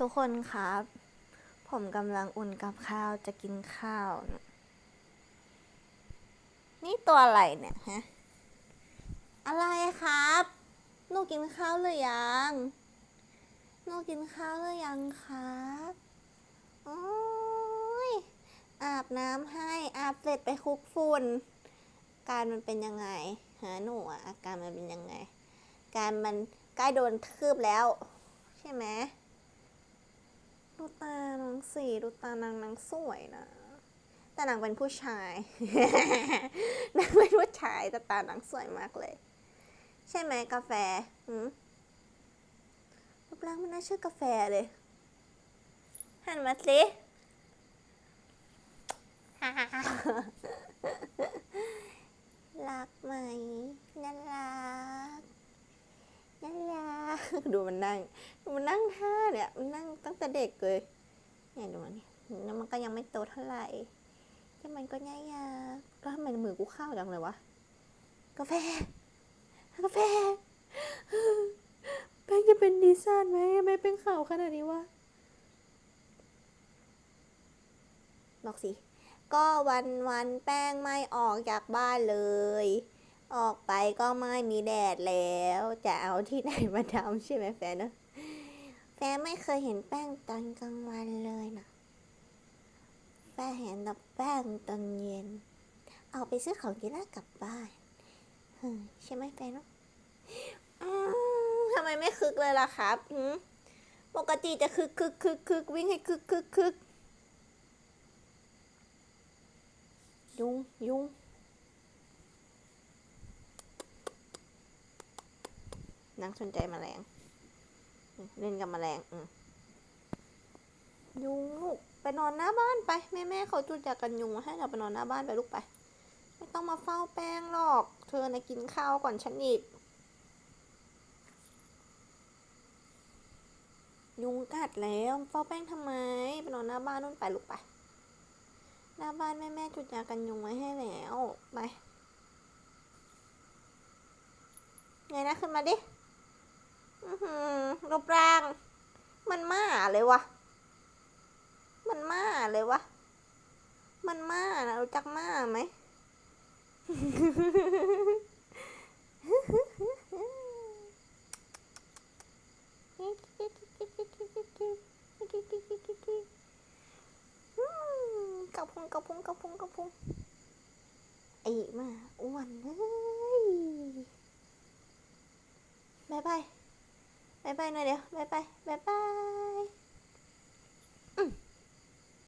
ทุกคนครับ ผมกำลังอุ่นกับข้าวจะกินข้าว นี่ตัวอะไรเนี่ยฮะ อะไรครับ หนูกินข้าวหรือยัง หนูกินข้าวหรือยังครับโอ้ยอาบน้ำให้ อาบเสร็จไปคลุกฝุ่น การมันเป็นยังไงฮะหนูอะอาการมันเป็นยังไง การมันใกล้โดนคืบแล้ว ใช่ไหม ดูตานางสีดูตานางนางสวยนะ แต่นางเป็นผู้ชาย นางเป็นผู้ชายแต่ตานางสวยมากเลย ใช่ไหมกาแฟหืมรูปร่างมันน่าชื่อกาแฟเลยหันมาสิกไหมน่ารักน่ารัก ดูมันนั่งมันนั่งท่าเนี่ยมันนั่งตั้งแต่เด็กเลยเนี่ยดูมันนี่แล้วมันก็ยังไม่โตเท่าไหร่แต่มันก็ย่ายากแล้วทำไมมือกูเข้าจังเลยวะกาแฟกาแฟแป้งจะเป็นดีซ่านไหมไม่เป็นข่าวขนาดนี้วะบอกสิ ก็วันวันแป้งไม่ออกจากบ้านเลย ออกไปก็ไม่มีแดดแล้ว จะเอาที่ไหนมาทำใช่ไหมแฟนเนอะแฟนไม่เคยเห็นแป้งตอนกลางวันเลยนะแฟนเห็นแต่แป้งตอนเย็น เอาไปซื้อของกินแล้วกลับบ้านใช่ไหมแฟนเนอะทำไมไม่คึกเลยล่ะครับปกติจะคึกคึกคึกคึกวิ่งให้คึกคึกคึกยุงยุง นังสนใจแมลง เล่นกับแมลงยุงลูกไปนอนหน้าบ้านไป แม่แม่เขาจุดจากกันยุงมาให้เราไปนอนหน้าบ้านไปลูกไป ไม่ต้องมาเฝ้าแป้งหรอก เธอนะกินข้าวก่อนฉันอีกยุงกัดแล้วเฝ้าแป้งทำไมไปนอนหน้าบ้านนู่นไปลูกไปหน้าบ้านแม่แม่จุดยากันยุงไว้ให้แล้วไปไงนะขึ้นมาดิ รูปร่าง มันม่าเลยวะมันม่าเลยวะมันม่านะรู้จักม่าไหมกระพุงกระพุงกระพุงกระพุงไอ้มาอ้วนเฮ้ยบายบายายบายหน่อยเดี๋ยวบายบายบายบาย